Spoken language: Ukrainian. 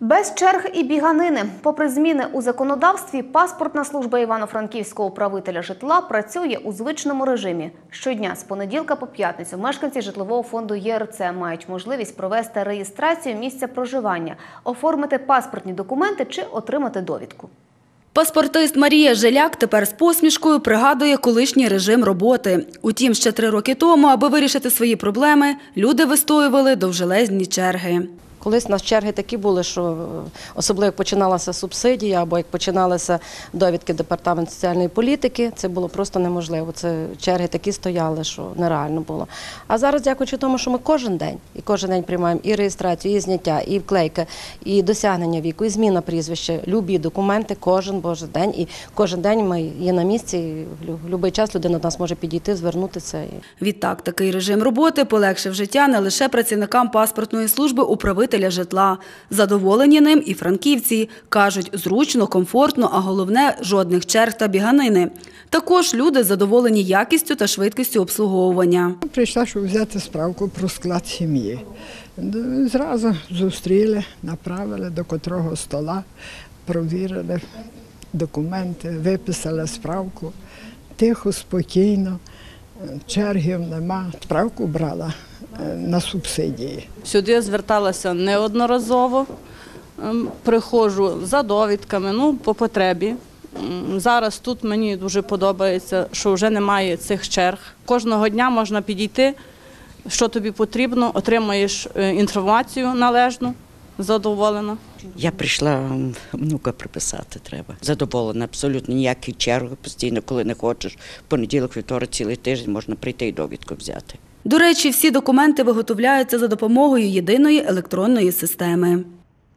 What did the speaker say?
Без черг і біганини. Попри зміни у законодавстві, паспортна служба івано-франківського управителя житла працює у звичному режимі. Щодня з понеділка по п'ятницю мешканці житлового фонду ЄРЦ мають можливість провести реєстрацію місця проживання, оформити паспортні документи чи отримати довідку. Паспортист Марія Жиляк тепер з посмішкою пригадує колишній режим роботи. Утім, ще три роки тому, аби вирішити свої проблеми, люди вистоювали довжелезні черги. Колись у нас черги такі були, що е, особливо як починалася субсидія або як починалися довідки департаменту соціальної політики, це було просто неможливо. Це черги такі стояли, що нереально було. А зараз, дякуючи тому, що ми кожен день і кожен день приймаємо і реєстрацію, і зняття, і вклейка, і досягнення віку, і зміна прізвища, любі документи кожен божий день. І кожен день ми є на місці. і в будь-який час людина до нас може підійти, звернутися. Відтак, такий режим роботи полегшив життя не лише працівникам паспортної служби управителя житла. Задоволені ним і франківці. Кажуть, зручно, комфортно, а головне – жодних черг та біганини. Також люди задоволені якістю та швидкістю обслуговування. Прийшла, щоб взяти справку про склад сім'ї. Зразу зустріли, направили до котрого стола, провірили документи, виписали справку. Тихо, спокійно, чергів нема. Справку брала е, на субсидії. Сюди я зверталася неодноразово. Ем, Приходжу за довідками, ну, по потребі. Зараз тут мені дуже подобається, що вже немає цих черг. Кожного дня можна підійти, що тобі потрібно, отримаєш е, інформацію належну, задоволена. Я прийшла внука приписати треба. Задоволена, абсолютно ніякі черги постійно, коли не хочеш. Понеділок, вівторок, цілий тиждень можна прийти і довідку взяти. До речі, всі документи виготовляються за допомогою єдиної електронної системи.